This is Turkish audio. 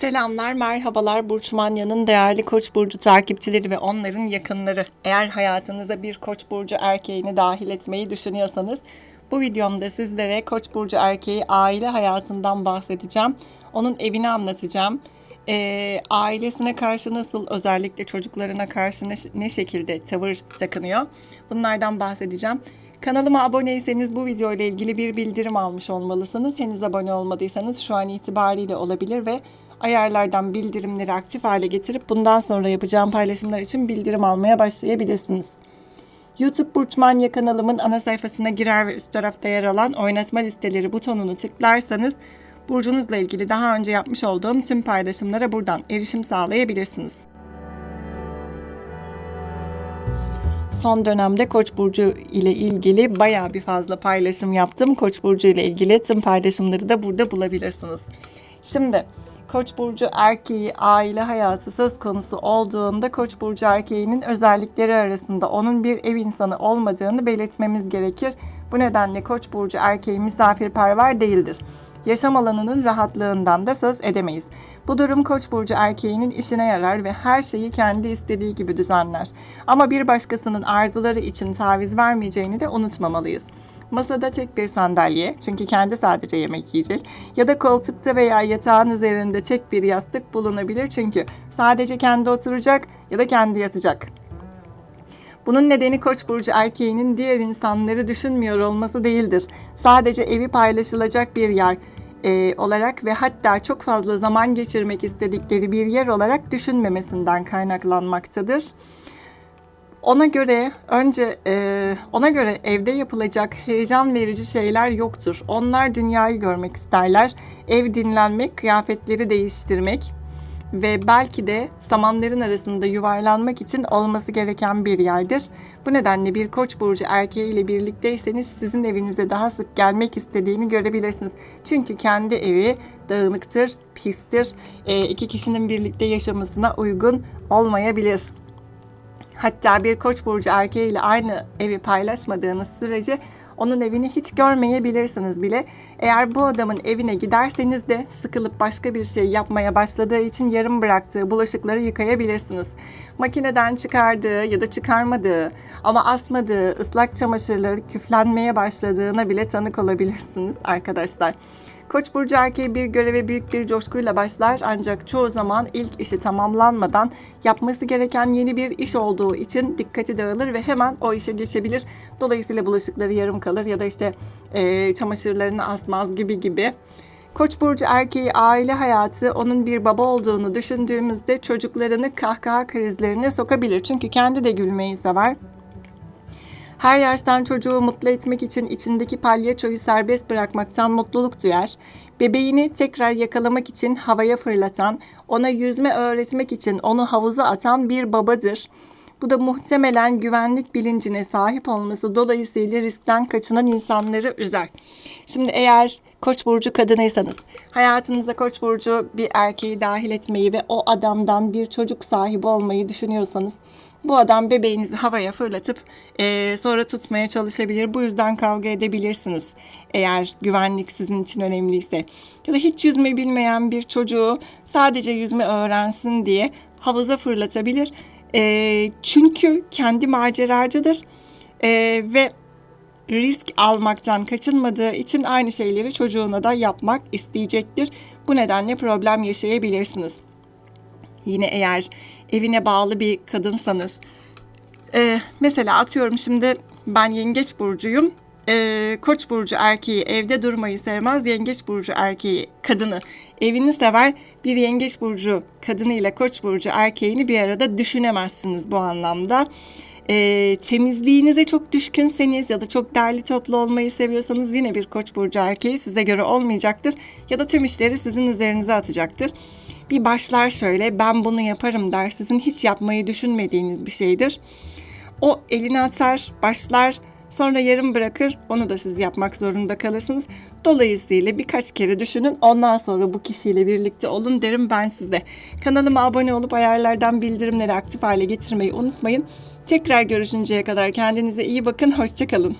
Selamlar, merhabalar Burç Manya'nın değerli Koç burcu takipçileri ve onların yakınları. Eğer hayatınıza bir Koç burcu erkeğini dahil etmeyi düşünüyorsanız bu videomda sizlere Koç burcu erkeği aile hayatından bahsedeceğim. Onun evini anlatacağım. Ee, ailesine karşı nasıl özellikle çocuklarına karşı ne, ne şekilde tavır takınıyor bunlardan bahsedeceğim. Kanalıma aboneyseniz bu video ile ilgili bir bildirim almış olmalısınız. Henüz abone olmadıysanız şu an itibariyle olabilir ve ayarlardan bildirimleri aktif hale getirip bundan sonra yapacağım paylaşımlar için bildirim almaya başlayabilirsiniz. YouTube Burçmanya kanalımın ana sayfasına girer ve üst tarafta yer alan oynatma listeleri butonunu tıklarsanız burcunuzla ilgili daha önce yapmış olduğum tüm paylaşımlara buradan erişim sağlayabilirsiniz. Son dönemde Koç burcu ile ilgili bayağı bir fazla paylaşım yaptım. Koç burcu ile ilgili tüm paylaşımları da burada bulabilirsiniz. Şimdi Koç burcu erkeği aile hayatı söz konusu olduğunda Koç burcu erkeğinin özellikleri arasında onun bir ev insanı olmadığını belirtmemiz gerekir. Bu nedenle Koç burcu erkeği misafirperver değildir. Yaşam alanının rahatlığından da söz edemeyiz. Bu durum Koç burcu erkeğinin işine yarar ve her şeyi kendi istediği gibi düzenler. Ama bir başkasının arzuları için taviz vermeyeceğini de unutmamalıyız. Masada tek bir sandalye çünkü kendi sadece yemek yiyecek ya da koltukta veya yatağın üzerinde tek bir yastık bulunabilir çünkü sadece kendi oturacak ya da kendi yatacak. Bunun nedeni Koç burcu erkeğinin diğer insanları düşünmüyor olması değildir. Sadece evi paylaşılacak bir yer e, olarak ve hatta çok fazla zaman geçirmek istedikleri bir yer olarak düşünmemesinden kaynaklanmaktadır. Ona göre önce e, ona göre evde yapılacak heyecan verici şeyler yoktur. Onlar dünyayı görmek isterler. Ev dinlenmek, kıyafetleri değiştirmek ve belki de samanların arasında yuvarlanmak için olması gereken bir yerdir. Bu nedenle bir koç burcu erkeği ile birlikteyseniz sizin evinize daha sık gelmek istediğini görebilirsiniz. Çünkü kendi evi dağınıktır, pistir, e, iki kişinin birlikte yaşamasına uygun olmayabilir. Hatta bir koç burcu erkeğiyle aynı evi paylaşmadığınız sürece onun evini hiç görmeyebilirsiniz bile. Eğer bu adamın evine giderseniz de sıkılıp başka bir şey yapmaya başladığı için yarım bıraktığı bulaşıkları yıkayabilirsiniz. Makineden çıkardığı ya da çıkarmadığı ama asmadığı ıslak çamaşırları küflenmeye başladığına bile tanık olabilirsiniz arkadaşlar. Koç burcu erkeği bir göreve büyük bir coşkuyla başlar ancak çoğu zaman ilk işi tamamlanmadan yapması gereken yeni bir iş olduğu için dikkati dağılır ve hemen o işe geçebilir. Dolayısıyla bulaşıkları yarım kalır ya da işte e, çamaşırlarını asmaz gibi gibi. Koç burcu erkeği aile hayatı onun bir baba olduğunu düşündüğümüzde çocuklarını kahkaha krizlerine sokabilir. Çünkü kendi de gülmeyi sever. Her yaştan çocuğu mutlu etmek için içindeki palyaçoyu serbest bırakmaktan mutluluk duyar. Bebeğini tekrar yakalamak için havaya fırlatan, ona yüzme öğretmek için onu havuza atan bir babadır. Bu da muhtemelen güvenlik bilincine sahip olması dolayısıyla riskten kaçınan insanları üzer. Şimdi eğer Koç burcu kadınıysanız, hayatınıza Koç burcu bir erkeği dahil etmeyi ve o adamdan bir çocuk sahibi olmayı düşünüyorsanız, bu adam bebeğinizi havaya fırlatıp e, sonra tutmaya çalışabilir. Bu yüzden kavga edebilirsiniz. Eğer güvenlik sizin için önemliyse. Ya da hiç yüzme bilmeyen bir çocuğu sadece yüzme öğrensin diye havuza fırlatabilir. E, çünkü kendi maceracıdır e, ve risk almaktan kaçınmadığı için aynı şeyleri çocuğuna da yapmak isteyecektir. Bu nedenle problem yaşayabilirsiniz. Yine eğer evine bağlı bir kadınsanız, e, mesela atıyorum şimdi ben yengeç burcuyum. E, koç burcu erkeği evde durmayı sevmez. Yengeç burcu erkeği kadını evini sever. Bir yengeç burcu kadını ile koç burcu erkeğini bir arada düşünemezsiniz bu anlamda e, temizliğinize çok düşkünseniz ya da çok derli toplu olmayı seviyorsanız yine bir koç burcu erkeği size göre olmayacaktır ya da tüm işleri sizin üzerinize atacaktır. Bir başlar şöyle ben bunu yaparım der sizin hiç yapmayı düşünmediğiniz bir şeydir. O elini atar, başlar, sonra yarım bırakır. Onu da siz yapmak zorunda kalırsınız. Dolayısıyla birkaç kere düşünün. Ondan sonra bu kişiyle birlikte olun derim ben size. Kanalıma abone olup ayarlardan bildirimleri aktif hale getirmeyi unutmayın. Tekrar görüşünceye kadar kendinize iyi bakın. Hoşçakalın.